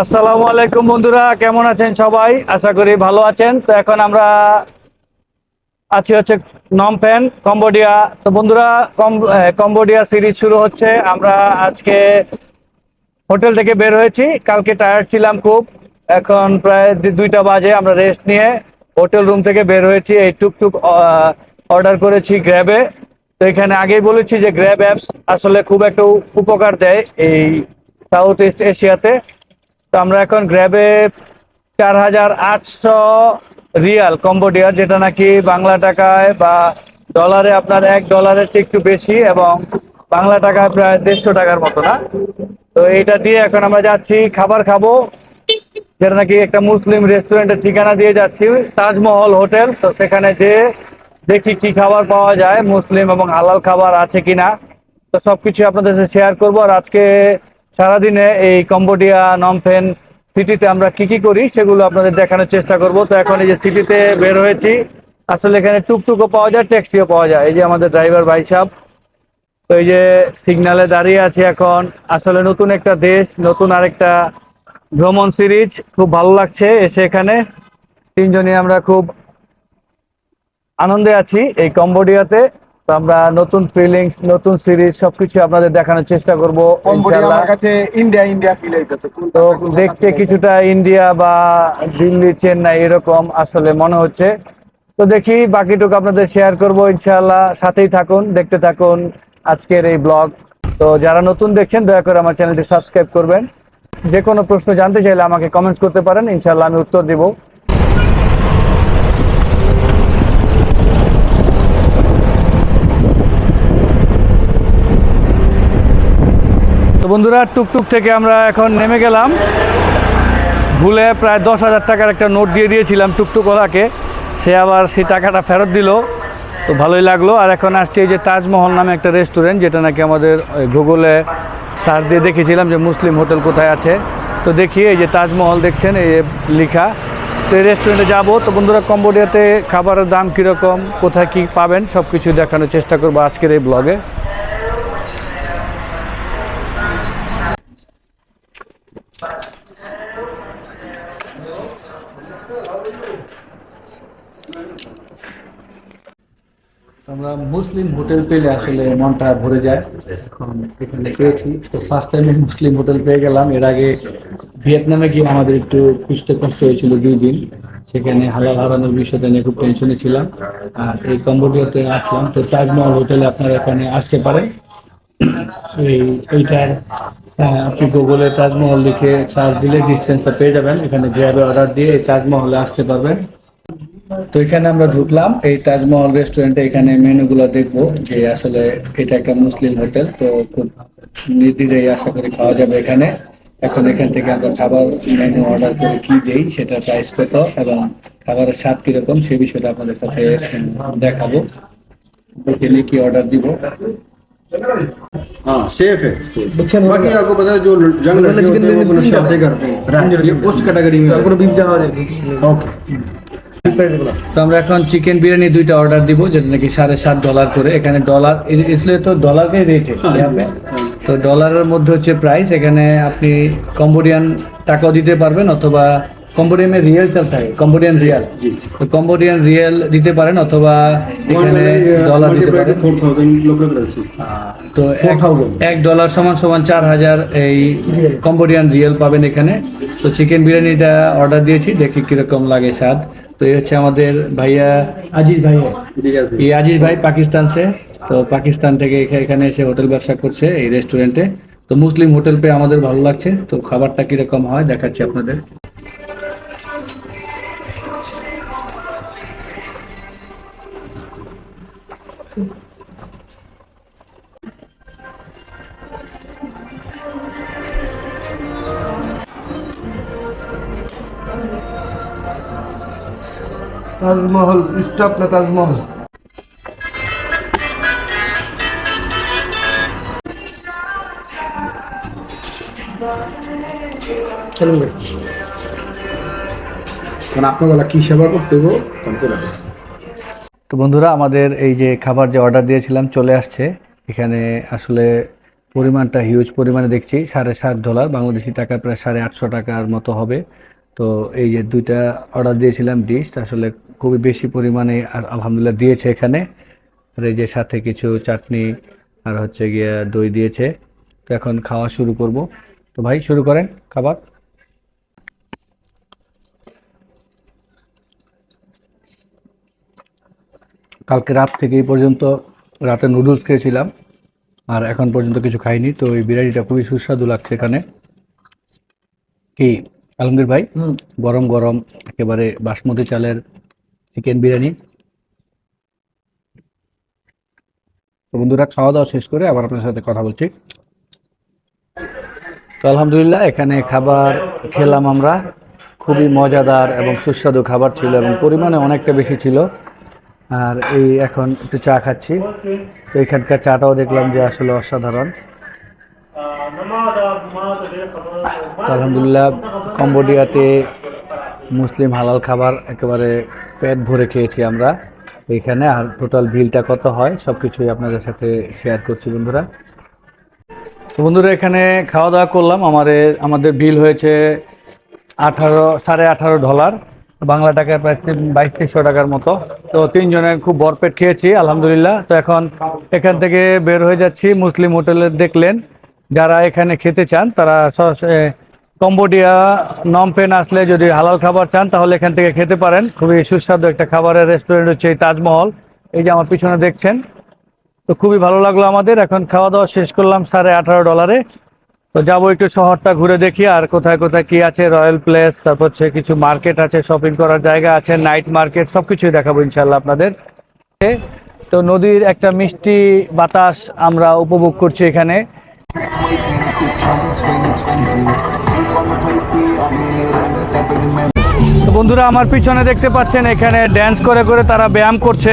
আসসালামু আলাইকুম বন্ধুরা, কেমন আছেন সবাই? আশা করি ভালো আছেন। তো এখন আমরা আছি হচ্ছে নমপেন কম্বোডিয়া তো বন্ধুরা কম্বোডিয়া সিরিজ শুরু হচ্ছে। আমরা আজকে হোটেল থেকে বের হয়েছি। কালকে টায়ার্ড ছিলাম খুব। এখন প্রায় দুইটা বাজে, আমরা রেস্ট নিয়ে হোটেল রুম থেকে বের হয়েছি, এই টুকটুক অর্ডার করেছি গ্র্যাবে তো এখানে আগেই বলেছি যে গ্র্যাব অ্যাপস আসলে খুব একটা উপকার দেয় এই সাউথ ইস্ট এশিয়াতে তো। আমরা এখন গ্র্যাবে চার হাজার আটশো রিয়াল কম্বোডিয়ার যেটা নাকি বাংলা টাকায় বা ডলারে আপনার এক ডলারের চেয়ে একটু বেশি এবং বাংলা টাকায় প্রায় দেড়শো টাকার মতো না। তো এইটা দিয়ে এখন আমরা যাচ্ছি, খাবার খাব। যেটা নাকি একটা মুসলিম রেস্টুরেন্টের ঠিকানা দিয়ে যাচ্ছি, তাজমহল হোটেল। তো সেখানে যে দেখি কি খাবার পাওয়া যায়, মুসলিম এবং হালাল খাবার আছে কিনা। তো সবকিছু আপনাদের সাথে শেয়ার করব। আর আজকে সারাদিনে এই কম্বোডিয়া, নমফেন সিটিতে আমরা কি কি করি সেগুলো আপনাদের দেখানোর চেষ্টা করব। তো এখন এই যে সিটিতে বের হয়েছি, আসলে এখানে টুকটুকও পাওয়া যায়, ট্যাক্সিও পাওয়া যায়। এই যে আমাদের ড্রাইভার ভাই সাহেব, তো এই যে সিগনালে দাঁড়িয়ে আছি এখন। আসলে নতুন একটা দেশ, নতুন আরেকটা ভ্রমণ সিরিজ খুব ভালো লাগছে এসে এখানে। তিনজনই আমরা খুব আনন্দে আছি এই কম্বোডিয়াতে। তো আমরা নতুন ফিলিংস নতুন সিরিজ সবকিছু আপনাদের দেখানোর চেষ্টা করব ইনশাআল্লাহ। কাছে ইন্ডিয়া ইন্ডিয়া ফিল হইতেছে। তো দেখতে কিছুটা ইন্ডিয়া বা দিল্লি চেন্নাই এরকম আসলে মনে হচ্ছে। তো দেখি বাকিটুকু আপনাদের শেয়ার করব ইনশাআল্লাহ। সাথেই থাকুন দেখতে থাকুন আজকের এই ব্লগ তো যারা নতুন দেখছেন দয়া করে আমার চ্যানেলটি সাবস্ক্রাইব করবেন। যে কোনো প্রশ্ন জানতে চাইলে আমাকে কমেন্টস করতে পারেন ইনশাল্লাহ আমি উত্তর দিব। তো বন্ধুরা, টুকটুক থেকে আমরা এখন নেমে গেলাম। ভুলে প্রায় দশ হাজার টাকার একটা নোট দিয়ে দিয়েছিলাম টুকটুকওয়ালাকে। সে আবার সেই টাকাটা ফেরত দিল। তো ভালোই লাগল। আর এখন আসছে এই যে তাজমহল নামে একটা রেস্টুরেন্ট যেটা নাকি আমাদের গুগলে সার্চ দিয়ে দেখেছিলাম যে মুসলিম হোটেল কোথায় আছে। তো দেখি এই যে তাজমহল দেখছেন, এই লেখা। তো এই রেস্টুরেন্টে যাব। তো বন্ধুরা, কম্বোডিয়াতে খাবারের দাম কীরকম, কোথায় কী পাবেন সব কিছু দেখানোর চেষ্টা করব আজকের এই ব্লগে আমরা মুসলিম হোটেল পেলে আসলে মনটা ভরে যায়। এখন পেয়েছি। তো ফার্স্ট টাইম মুসলিম হোটেল পেয়ে গেলাম। এর আগে ভিয়েতনামে গিয়ে আমাদের একটু খুঁজতে কষ্ট হয়েছিল দুই দিন। সেখানে হালাল হারানোর বিষয়টা নিয়ে খুব টেনশনে ছিলাম। আর এই কম্বোডিয়াতে আসলাম। তো তাজমহল হোটেলে আপনারা এখানে আসতে পারেন। এই এইটার আপনি গুগলে তাজমহল লিখে সার্চ দিলে ডিস্টেন্সটা পেয়ে যাবেন। এখানে গ্র্যাবে অর্ডার দিয়ে এই তাজমহলে আসতে পারবেন। তো এখানে আমরা ঢুকলাম এই তাজমহল রেস্টুরেন্টে এখানে মেনুগুলো দেখবো যে আসলে এটা একটা মুসলিম হোটেল তো খুব নির্দ্বিধায় আশা করি খাওয়া যাবে এখানে এখন এখান থেকে আমরা খাবার মেনু অর্ডার করে কি দেই সেটা প্রাইস কত এবং খাবারের স্বাদ কিরকম সেই বিষয়টা আপনাদের সাথে উম, দেখাবো এখানে কি অর্ডার দিব हाँ सेफ है अच्छा, बाकी आपको पता है जो जंग लड़के होते हैं वो अपना शादी करते हैं ये उस कैटेगरी में কোনো বিপ যাওয়া যাবে ओके তো আমরা এখন চিকেন বিরিয়ানি দুইটা অর্ডার দিব যেটা নাকি সাড়ে সাত ডলার করে। এখানে ডলার ইসলে তো ডলারে রেট তো ডলারের মধ্যে হচ্ছে প্রাইস এখানে আপনি কম্বোডিয়ান টাকাও দিতে পারবেন অথবা কম্বোডিয়ামে রিয়েল চাল থাকে কম্বোডিয়ান রিয়াল তো কম্বোডিয়ান রিয়েল দিতে পারেন অথবা এখানে ডলার দিতে পারেন। তো এক ডলার সমান সমান চার হাজার এই কম্বোডিয়ান রিয়েল পাবেন এখানে। তো চিকেন বিরিয়ানিটা অর্ডার দিয়েছি দেখি কীরকম লাগে স্বাদ। তো এই হচ্ছে আমাদের ভাইয়া আজিজ ভাইয়া এই আজিজ ভাই পাকিস্তান সে তো পাকিস্তান থেকে এখানে এসে হোটেল ব্যবসা করছে এই রেস্টুরেন্টে। তো মুসলিম হোটেল পেয়ে আমাদের ভালো লাগছে। তো খাবারটা কীরকম হয় দেখাচ্ছি আপনাদের। তাজমহল স্টপ না তাজমহল? চলুন ভাই কারণ আপনার বেলা কি সেবা করতে গো? কম করে তো বন্ধুরা আমাদের এই যে খাবার যে অর্ডার দিয়েছিলাম চলে আসছে। এখানে আসলে পরিমাণটা হিউজ পরিমাণে দেখছি। সাড়ে সাত ডলার বাংলাদেশি টাকা প্রায় সাড়ে আটশো টাকার মতো হবে। তো এই যে দুইটা অর্ডার দিয়েছিলাম ডিশ আসলে খুবই বেশি পরিমাণে আর আলহামদুলিল্লাহ দিয়েছে এখানে। আর এই যে সাথে কিছু চাটনি আর হচ্ছে গিয়ে দই দিয়েছে। তো এখন খাওয়া শুরু করব। তো ভাই, শুরু করেন খাবার। কালকে রাত থেকে এই পর্যন্ত রাতে নুডলস খেয়েছিলাম, আর এখন পর্যন্ত কিছু খাইনি। তো এই বিরিয়ানিটা খুবই সুস্বাদু লাগছে এখানে। কি? আলমগীর ভাই গরম গরম একেবারে বাসমতি চালের চিকেন বিরিয়ানি। তো বন্ধুরা খাওয়া দাওয়া শেষ করে আবার আপনার সাথে কথা বলছি। তো আলহামদুলিল্লাহ এখানে খাবার খেলাম আমরা। খুবই মজাদার এবং সুস্বাদু খাবার ছিল এবং পরিমাণে অনেকটা বেশি ছিল। আর এই এখন একটু চা খাচ্ছি। তো এখানকার চাটাও দেখলাম যে আসলে অসাধারণ। আলহামদুলিল্লাহ, কম্বোডিয়াতে মুসলিম হালাল খাবার একেবারে পেট ভরে খেয়েছি আমরা। এইখানে আর টোটাল বিলটা কত হয় সব কিছুই আপনাদের সাথে শেয়ার করছি বন্ধুরা। তো বন্ধুরা, এখানে খাওয়া দাওয়া করলাম। আমাদের আমাদের বিল হয়েছে আঠারো, সাড়ে আঠারো ডলার বাংলা টাকায় প্রায় বাইশ, তেইশশো টাকার মতো। তো তিনজনে খুব বরপেট খেয়েছি, আলহামদুলিল্লাহ। তো এখন এখান থেকে বের হয়ে যাচ্ছি, মুসলিম হোটেলে দেখলেন। যারা এখানে খেতে চান, তারা কম্বোডিয়া নমপেন আসলে যদি হালাল খাবার চান, তাহলে এখান থেকে খেতে পারেন। খুবই সুস্বাদু একটা খাবারের রেস্টুরেন্ট হচ্ছে এই তাজমহল। এই যে আমার পিছনে দেখছেন, তো খুবই ভালো লাগল আমাদের। এখন খাওয়া দাওয়া শেষ করলাম সাড়ে আঠারো ডলারে। তো যাব একটু শহরটা ঘুরে দেখি, আর কোথায় কোথায় কি আছে, রয়্যাল প্লেস, তারপর হচ্ছে কিছু মার্কেট আছে শপিং করার জায়গা আছে নাইট মার্কেট সব কিছুই দেখাবো ইনশাল্লাহ আপনাদের। তো নদীর একটা মিষ্টি বাতাস আমরা উপভোগ করছি এখানে। বন্ধুরা আমার পিছনে দেখতে পাচ্ছেন এখানে ড্যান্স করে করে তারা ব্যায়াম করছে।